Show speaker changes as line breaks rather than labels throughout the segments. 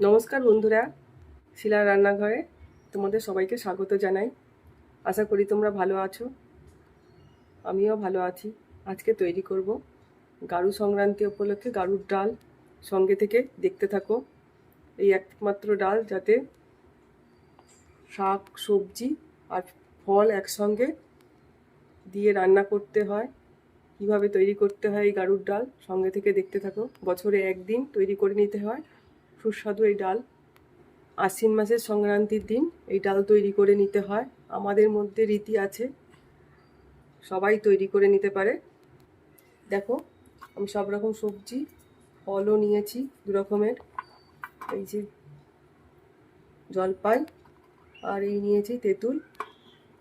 নমস্কার বন্ধুরা, শিলার রান্নাঘরে তোমাদের সবাইকে স্বাগত জানাই। আশা করি তোমরা ভালো আছো, আমিও ভালো আছি। আজকে তৈরি করব গাড়ু সংক্রান্তি উপলক্ষে গাড়ুর ডাল। সঙ্গে থেকে দেখতে থাকো, এই একমাত্র ডাল যাতে শাক, সবজি আর ফল একসঙ্গে দিয়ে রান্না করতে হয়। কীভাবে তৈরি করতে হয় এই গাড়ুর ডাল, সঙ্গে থেকে দেখতে থাকো। বছরে একদিন তৈরি করে নিতে হয়। সুস্বাদু এই ডাল। আশ্বিন মাসের সংক্রান্তির দিন এই ডাল তৈরি করে নিতে হয়। আমাদের মধ্যে রীতি আছে, সবাই তৈরি করে নিতে পারে। দেখো, আমি সব রকম সবজি, ফলও নিয়েছি দু রকমের। এই যে জলপাই, আর এই নিয়েছি তেঁতুল।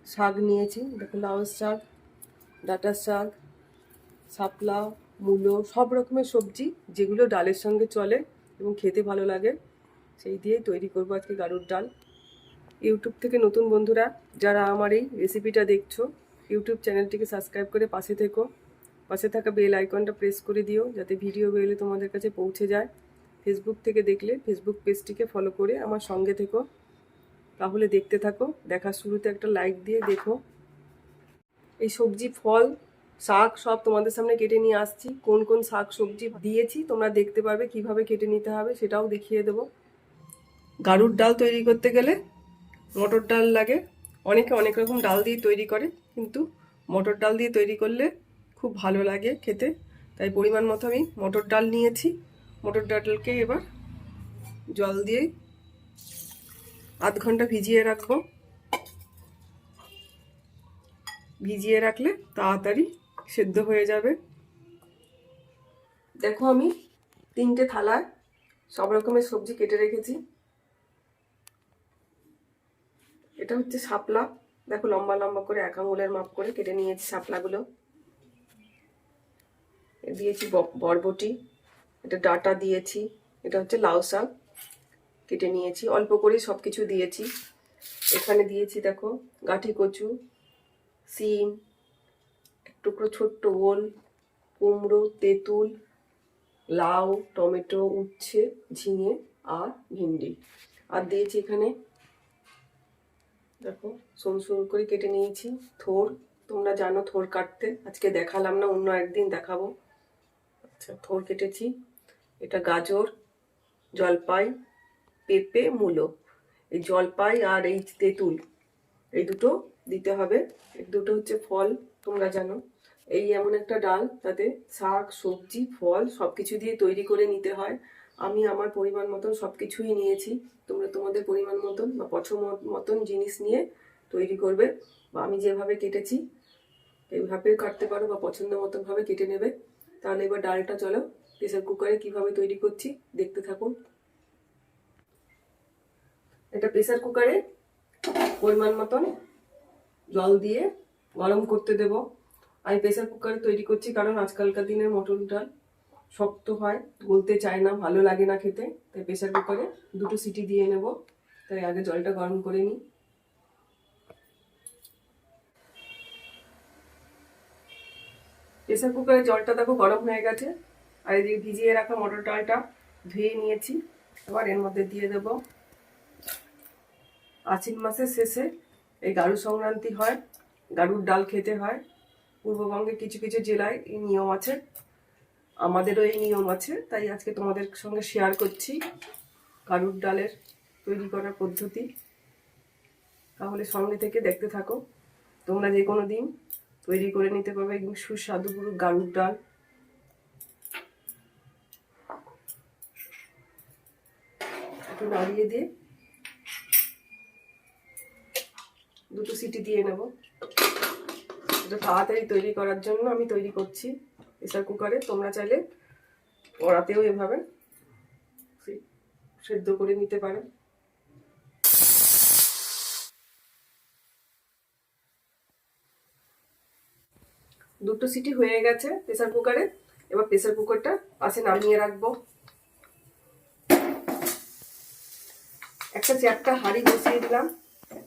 শাক নিয়েছি, দেখো লাউ শাক ডাঁটার শাক, শাপলা, মূলো, সব রকমের সবজি যেগুলো ডালের সঙ্গে চলে। এবং খেতে ভালো লাগে, সেই দিয়েই তৈরি করব আজকে গাড়ুর ডাল। ইউটিউব থেকে নতুন বন্ধুরা, যারা আমার এই রেসিপিটা দেখছ, ইউটিউব চ্যানেলটিকে সাবস্ক্রাইব করে পাশে থেকো। পাশে থাকা বেল আইকনটা প্রেস করে দিও, যাতে ভিডিও বেলে তোমাদের কাছে পৌঁছে যায়। ফেসবুক থেকে দেখলে ফেসবুক পেজটিকে ফলো করে আমার সঙ্গে থেকো। তাহলে দেখতে থাকো, দেখার শুরুতে একটা লাইক দিয়ে দেখো। এই সবজি ফল শাক সব তোমাদের সামনে কেটে নিয়ে আসছি। কোন কোন শাক সবজি দিয়েছি, তোমরা দেখতে পাবে কীভাবে কেটে নিতে হবে, সেটাও দেখিয়ে দেবো। গাড়ুর ডাল তৈরি করতে গেলে মটর ডাল লাগে। অনেকে অনেক রকম ডাল দিয়ে তৈরি করে, কিন্তু মটর ডাল দিয়ে তৈরি করলে খুব ভালো লাগে খেতে। তাই পরিমাণ মতো আমি মটর ডাল নিয়েছি। মটর ডালকে এবার জল দিয়ে আধ ঘণ্টা ভিজিয়ে রাখব। ভিজিয়ে রাখলে তাড়াতাড়ি সেদ্ধ হয়ে যাবে। দেখো আমি তিনটে থালায় সব রকমের সবজি কেটে রেখেছি। এটা হচ্ছে শাপলা। দেখো লম্বা লম্বা করে এক আঙুলের মাপ করে কেটে নিয়েছি শাপলাগুলো। দিয়েছি বরবটি, এটা ডাটা দিয়েছি, এটা হচ্ছে লাউ শাক। কেটে নিয়েছি, অল্প করে সব কিছু দিয়েছি। এখানে দিয়েছি দেখো গাঠি কচু, সিম টুকরো ছোট্ট ওল, কুমড়ো, তেঁতুল, লাউ, টমেটো, উচ্ছে, ঝিঙে আর ভিন্ডি। আর দিয়েছি এখানে, দেখো সরু সরু করে কেটে নিয়েছি। থোর, তোমরা জানো থোর কাটতে। আজকে দেখালাম না, অন্য একদিন দেখাবো। আচ্ছা থোর কেটেছি। এটা গাজর, জলপাই, পেঁপে, মূলো। এই জলপাই আর এই তেঁতুল, এই দুটো দিতে হবে। দুটো হচ্ছে ফল, তোমরা জানো। এই এমন একটা ডাল, তাতে শাক, সবজি, ফল সব কিছু দিয়ে তৈরি করে নিতে হয়। আমি আমার পরিমাণ মতন সব কিছুই নিয়েছি। তোমরা তোমাদের পরিমাণ মতন বা পছন্দ মতন জিনিস নিয়ে তৈরি করবে বা আমি যেভাবে কেটেছি, এইভাবে কাটতে পারো বা পছন্দ মতনভাবে কেটে নেবে। তাহলে এবার ডালটা চলো, প্রেসার কুকারে কীভাবে তৈরি করছি দেখতে থাকুন এটা প্রেসার কুকারে পরিমাণ মতন জল দিয়ে গরম করতে দেব। আমি প্রেসার কুকারে তৈরি করছি কারণ আজকালকার দিনের মটর ডাল শক্ত হয়, গলতে চায় না, ভালো লাগে না খেতে। তাই প্রেসার কুকারে দুটো সিটি দিয়ে নেব। তাই আগে জলটা গরম করে নিই। প্রেসার কুকারে জলটা দেখো গরম হয়ে গেছে। আর এদিকে ভিজিয়ে রাখা মটর ডালটা ধুয়ে নিয়েছি। এবার এর মধ্যে দিয়ে দেব। আশ্বিন মাসের শেষে এই গাড়ু সংক্রান্তি হয় গাড়ুর ডাল খেতে হয়। পূর্ববঙ্গে কিছু কিছু জেলায় এই নিয়ম আছে। আমাদেরও এই নিয়ম আছে, তাই আজকে তোমাদের সঙ্গে শেয়ার করছি গাড়ুর ডালের তৈরি করার পদ্ধতি। তাহলে সঙ্গে থেকে দেখতে থাকো, তোমরা যে কোনো দিন তৈরি করে নিতে পারবে সুস্বাদু পুরো গাড়ুর ডাল। একটু নাড়িয়ে দিয়ে দুটো সিটি দিয়ে নেব। এটা তাড়াতাড়ি তৈরি করার জন্য আমি তৈরি করছি প্রেসার কুকারে। তোমরা চাইলে কড়াতেও এভাবে সেদ্ধ করে নিতে পারো। দুটো সিটি হয়ে গেছে প্রেসার কুকারে। এবার প্রেসার কুকারটা পাশে নামিয়ে রাখব। একটা চ্যাপটা হাঁড়ি বসিয়ে দিলাম।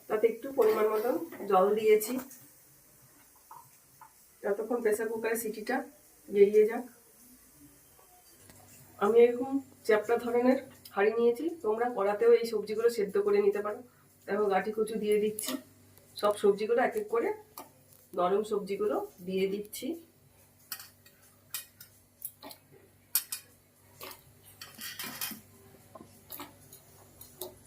তাতে একটু পরিমাণ মতন জল দিয়েছি। যতক্ষণ প্রেসার কুকারের সিটিটা বেরিয়ে যাক। আমি এরকম চ্যাপটা ধরনের হাঁড়ি নিয়েছি, তোমরা কড়াতেও এই সবজিগুলো সেদ্ধ করে নিতে পারো। দেখো গাঠি কুচু দিয়ে দিচ্ছি, সব সবজিগুলো এক এক করে নরম সবজিগুলো দিয়ে দিচ্ছি।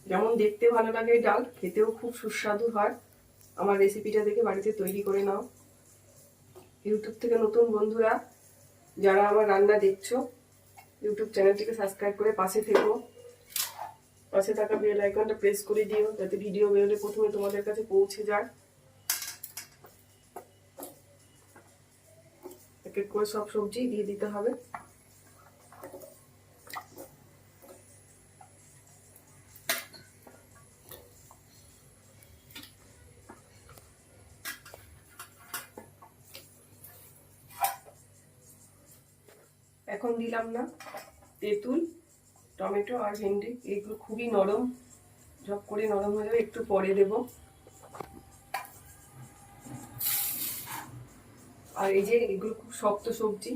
যেমন দেখতে ভালো লাগে ডাল, খেতেও খুব সুস্বাদু হয়। আমার রেসিপিটা দেখে বাড়িতে তৈরি করে নাও। ইউটিউব থেকে নতুন বন্ধুরা, যারা আমার রান্না দেখছ, ইউটিউব চ্যানেলটিকে সাবস্ক্রাইব করে পাশে থেকো। পাশে থাকা বেল আইকনটা প্রেস করে দিও, যাতে ভিডিও বেরোলে প্রথমে তোমাদের কাছে পৌঁছে যায়। এক এক করে সব সবজি দিয়ে দিতে হবে। এখন দিলাম না। তেঁতুল, টমেটো আর ভেন্ডি, এগুলো খুবই নরম। ঝপ করে নরম হয়ে একটু পরে দেব। আর এই যে এগুলো খুব শক্ত সবজি,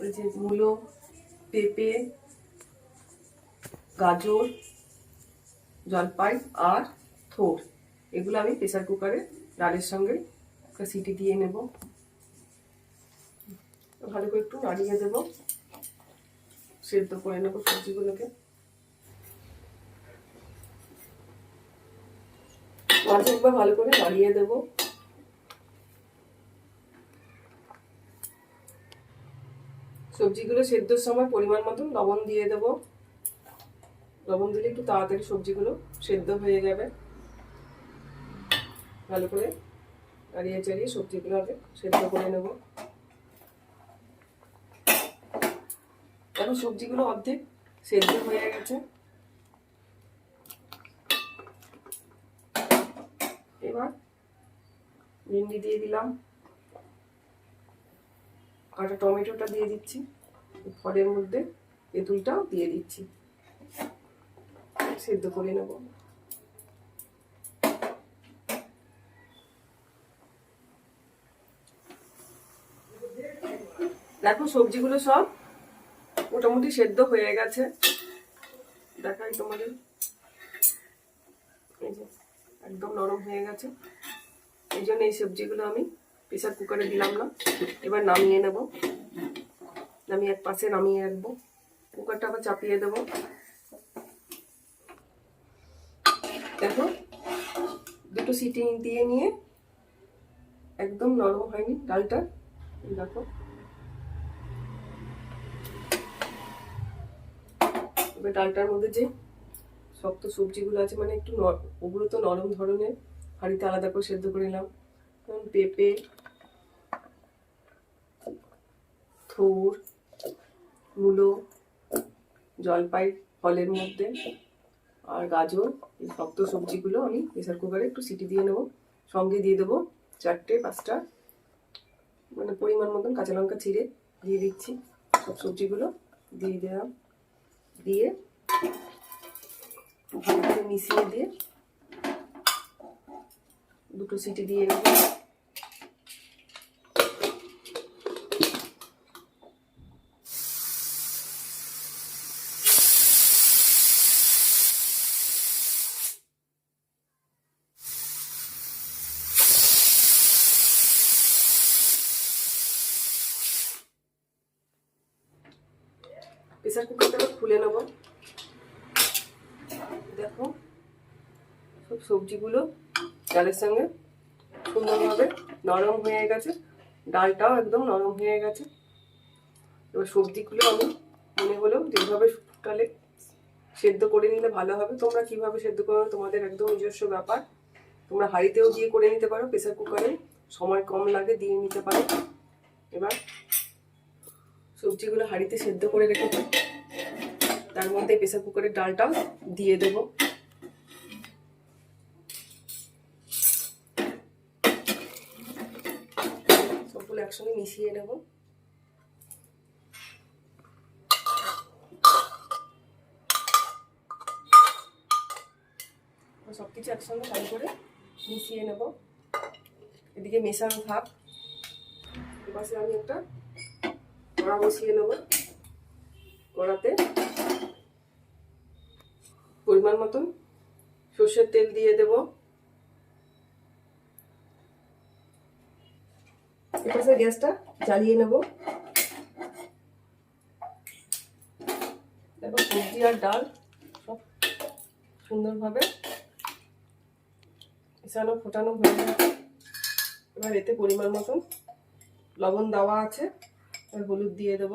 ওই যে মূলো, পেঁপে, গাজর, জলপাই আর থোর। এগুলো আমি প্রেসার কুকারে ডালের সঙ্গে একটা সিটি দিয়ে নেব। ভালো করে একটু নাড়িয়ে দেবো। সেদ্ধ করে নেব সবজিগুলোকে। মাঝে ভালো করে নাড়িয়ে দেবো। সবজিগুলো সেদ্ধর সময় পরিমাণ মতন লবণ দিয়ে দেব। লবণ দিলে একটু তাড়াতাড়ি সবজিগুলো সেদ্ধ হয়ে যাবে। ভালো করে নাড়িয়ে চাড়িয়ে সবজিগুলো আগে সেদ্ধ করে নেব। এখন সবজিগুলো অর্ধেক সেদ্ধ হয়ে গেছে। এবার ভেন্ডি দিয়ে দিলাম। কাটা টমেটোটা দিয়ে দিচ্ছি। ফলের মধ্যে তেঁতুলটাও দিয়ে দিচ্ছি। সেদ্ধ করে নেব। দেখো সবজিগুলো সব মোটামুটি সেদ্ধ হয়ে গেছে। দেখাই তোমাদের। এই যে, একদম নরম হয়ে গেছে। এই জন্য এই সবজিগুলো আমি প্রেসার কুকারে দিলাম না। এবার নামিয়ে নেব। নামিয়ে এক পাশে নামিয়ে রাখব। কুকারটা আবার চাপিয়ে দেব। দেখো, দুটো সিটি দিয়ে নিয়ে একদম নরম হয়নি ডালটা। দেখো। এবার ডালটার মধ্যে যে শক্ত সবজিগুলো আছে মানে একটু ওগুলো তো নরম ধরনের, হাঁড়িতে আলাদা করে সেদ্ধ করে নিলাম। পেঁপে, থোর, মূলো, জলপাই, ফলের মধ্যে, আর গাজর, এই শক্ত সবজিগুলো আমি প্রেসার কুকারে একটু সিটি দিয়ে নেব। সঙ্গে দিয়ে দেবো চারটে, পাঁচটা মানে পরিমাণ মতন কাঁচা লঙ্কা ছিঁড়ে দিয়ে দিচ্ছি। সব সবজিগুলো দিয়ে দিলাম। দিয়ে ভালো মিশিয়ে দিয়ে দুটো সিটি দিয়ে নেব প্রেসার কুকারটা খুলে নেব। দেখো, সব সবজিগুলো ডালের সঙ্গে সুন্দরভাবে নরম হয়ে গেছে। ডালটাও একদম নরম হয়ে গেছে। এবার সবজিগুলো আমি মনে হলো যেভাবে ডালে সেদ্ধ করে নিলে ভালো হবে। তোমরা কীভাবে সেদ্ধ করো, তোমাদের একদম নিজস্ব ব্যাপার। তোমরা হাঁড়িতেও দিয়ে করে নিতে পারো, প্রেসার কুকারে। সময় কম লাগে, দিয়ে নিতে পারো। এবার সবজিগুলো হাঁড়িতে সেদ্ধ করে রেখেছি তার মধ্যে প্রেসার কুকারের ডালটাও দিয়ে দেব। সবগুলো একসঙ্গে মিশিয়ে নেব। সব কিছু একসঙ্গে ভালো করে মিশিয়ে নেব। এদিকে মেশানো থাক এপাশে আমি একটা কড়া বসিয়ে নেব কড়াতে। পরিমাণ মতন সর্ষের তেল দিয়ে দেব। গ্যাসটা জ্বালিয়ে নেব। দেখো সবজি আর ডাল সব সুন্দরভাবে এসানো ফোটানো হয়ে গেছে। এবার এতে পরিমাণ মতন লবণ দেওয়া আছে। হলুদ দিয়ে দেব।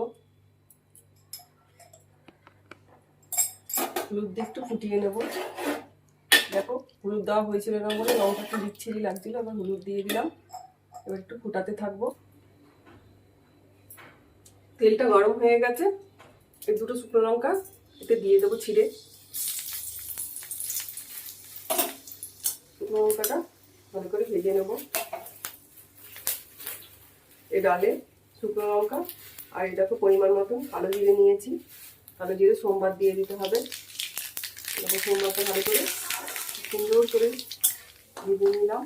হলুদ দিয়ে একটু ফুটিয়ে নেব। দেখো, হলুদ দেওয়া হয়েছিল না বলে লঙ্কা একটু বিচ্ছিরি লাগছিল, এবার হলুদ দিয়ে দিলাম। এবার একটু ফুটাতে থাকব। তেলটা গরম হয়ে গেছে। এই দুটো শুকনো লঙ্কা এতে দিয়ে দেবো ছিঁড়ে। শুকনো লঙ্কাটা ভালো করে ভেজে নেব। এই ডালে শুকনো লঙ্কা আর দেখো পরিমাণ মতন কালো জিরে নিয়েছি। কালো জিরে সোমবার দিয়ে দিতে হবে। দেখো সোমবারটা ভালো করে সুন্দর করে ভেজে নিলাম।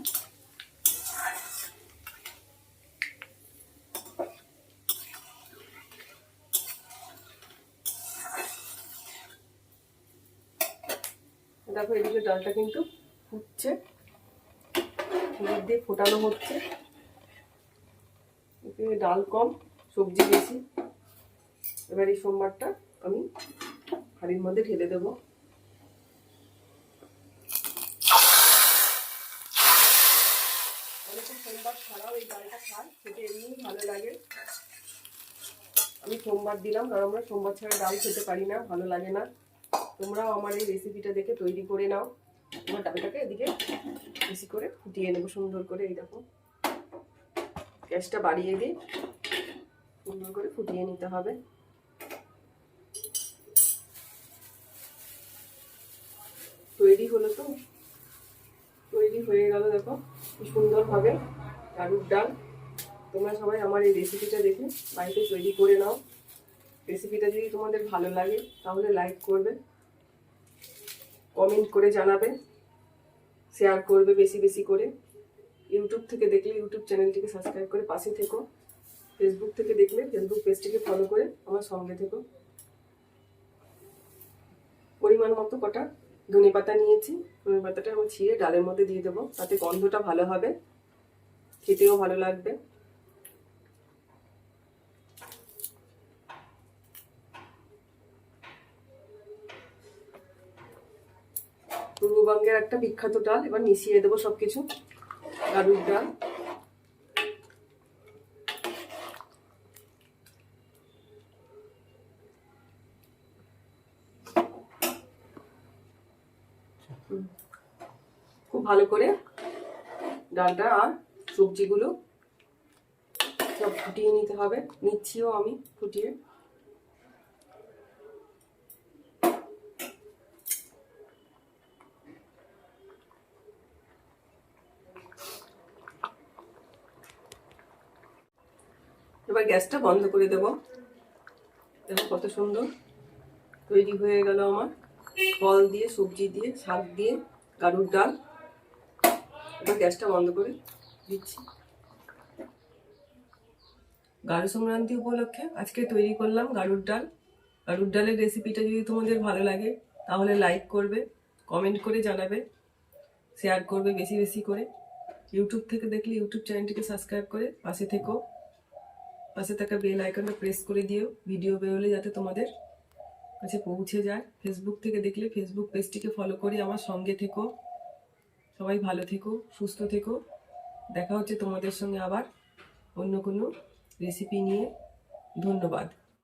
দেখো এদিকে ডালটা কিন্তু ফুটছে। হলুদ দিয়ে ফোটানো হচ্ছে। ডাল কম, সবজি বেশি। এবার এই সোমবারটা আমি হাঁড়ির মধ্যে ঢেলে দেবো। সোমবার ছাড়াও এই ডালটা খেতে ভালো লাগে। আমি সোমবার দিলাম, কারণ আমরা সোমবার ছাড়া ডাল খেতে পারি না, ভালো লাগে না। তোমরাও আমার এই রেসিপিটা দেখে তৈরি করে নাও। ডালটাকে এদিকে বেশি করে ফুটিয়ে নেব, সুন্দর করে, এই গ্যাসটা বাড়িয়ে দিই। সুন্দর করে ফুটিয়ে নিতে হবে। তৈরি হলো তো। তৈরি হয়ে গেল, দেখো কি সুন্দরভাবে আলুর ডাল। তোমরা সবাই আমার এই রেসিপিটা দেখে বাড়িতে তৈরি করে নাও। রেসিপিটা যদি তোমাদের ভালো লাগে, তাহলে লাইক করবে। কমেন্ট করে জানাবে। শেয়ার করবে বেশি বেশি করে। ইউটিউব থেকে দেখলে, ইউটিউব চ্যানেলটিকে সাবস্ক্রাইব করে পাশে থেকো। ফেসবুক থেকে দেখলে ফেসবুক পেজটিকে ফলো করে আমার সঙ্গে থেকো। পরিমাণ মতো কটা ধনে পাতা নিয়েছি। ধনে পাতাটা আমি ছিঁড়ে ডালের মধ্যে দিয়ে দেবো। তাতে গন্ধটা ভালো হবে। খেতেও ভালো লাগবে। পূর্ববঙ্গের একটা বিখ্যাত ডাল, এবার মিশিয়ে দেবো সবকিছু। আলুর ডাল। খুব ভালো করে ডালটা আর সবজিগুলো সব ফুটিয়ে নিতে হবে। নিচ্ছিও আমি ফুটিয়ে। এবার গ্যাসটা বন্ধ করে দেব। দেখো কত সুন্দর তৈরি হয়ে গেল আমার। ফল দিয়ে, সবজি দিয়ে, শাক দিয়ে গাড়ুর ডাল। এবার গ্যাসটা বন্ধ করে দিচ্ছি। গাড়ু সংক্রান্তি উপলক্ষে আজকে তৈরি করলাম গাড়ুর ডাল। গাড়ুর ডালের রেসিপিটা যদি তোমাদের ভালো লাগে, তাহলে লাইক করবে কমেন্ট করে জানাবে শেয়ার করবে বেশি বেশি করে। ইউটিউব থেকে দেখলে ইউটিউব চ্যানেলটিকে সাবস্ক্রাইব করে পাশে থেকো। পাশে থাকা বেল আইকনটা প্রেস করে দিও ভিডিও বেরোলে যাতে তোমাদের কাছে পৌঁছে যায়। ফেসবুক থেকে দেখলে ফেসবুক পেজটিকে ফলো করে আমার সঙ্গে থেকো। সবাই ভালো থেকো, সুস্থ থেকো। দেখা হচ্ছে তোমাদের সঙ্গে আবার অন্য কোনো রেসিপি নিয়ে। ধন্যবাদ।